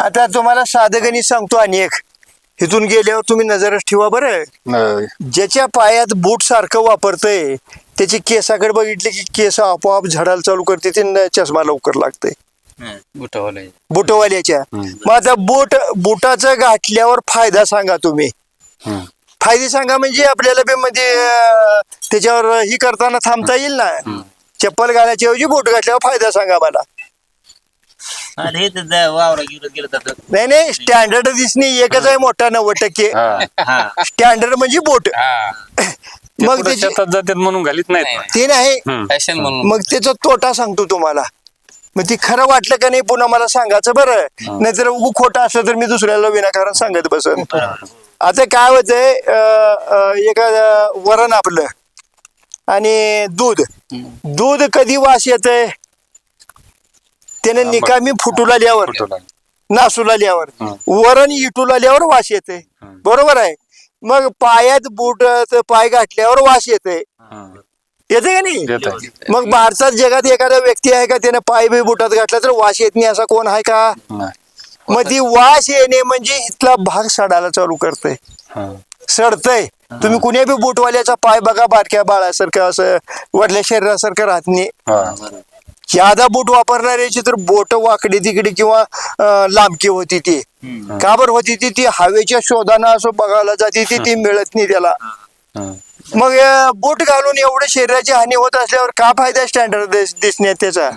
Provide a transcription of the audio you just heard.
आता तुम्हाला साधं गणित सांगतो आणि एक. इथून गेल्यावर तुम्ही नजरच ठेवा बरं. नाही. ज्याच्या पायात बूट सारखं वापरतंय त्याची केसाकडे बघितले की केस आपोआप झडायला चालू करते ते न चष्मा लवकर लागतंय. बुटवाले. बुटवाल्याच्या. हम्म. मग आता बूट बुटाचं गाठल्यावर फायदा सांगा तुम्ही. हम्म. फायदे सांगा म्हणजे आपल्याला बी म्हणजे अं, त्याच्यावर ही करताना थांबता येईल ना. चप्पल घालायच्या ऐवजी बूट घातल्यावर फायदा सांगा मला. आणि वावरा गेलं नाही नाही स्टँडर्ड दिसणे एकच आहे मोठा नव्वद टक्के. हा. हा. स्टँडर्ड म्हणजे बोट. मग पुढं त्याची शेतात जातात म्हणून घालीत नाहीत ना. ते नाही. फॅशन म्हणून. मग त्याचा तोटा सांगतो तुम्हाला. मग ती खरं वाटलं का नाही पुन्हा मला सांगायचं बरं. नाहीतर उगू खोटं असलं तर मी दुसऱ्याला विनाकारण सांगत बसन. आता काय होतंय अं, अं, एक अं, वरण आपलं आणि दूध. दूध कधी वास येतंय? त्याने निकामी फुटूला फुटू लागलं. नासूला आल्यावर हं. वरण इटूला आल्यावर वास येते हं. बरोबर आहे मग पायात बूट पाय गाठल्यावर वास येते हम्म. येते का नाही आहे. मग भारतात जगात एखादा व्यक्ती आहे का त्याने पाय बी बुटात घातला तर वास येत नाही असा कोण आहे का नाही. मग ती वास येणे म्हणजे इथला भाग सडायला चालू करतय हा. सडतय तुम्ही कुणी बी बुटवाल्याचा पाय बघा बारक्या बाळासारखं असं वडल्या शरीरासारखं राहत नाही हा. ज्यादा बूट वापरणाऱ्याची तर बोट वाकडी तिकडे किंवा लांबकी होती ती. का बरं होती ती? ती हवेच्या शोधानं असं बघायला जाते ती ती मिळत नाही त्याला. मग बूट घालून एवढं शरीराची हानी होत असल्यावर का फायदा स्टँडर्ड दिसण्यात त्याचा.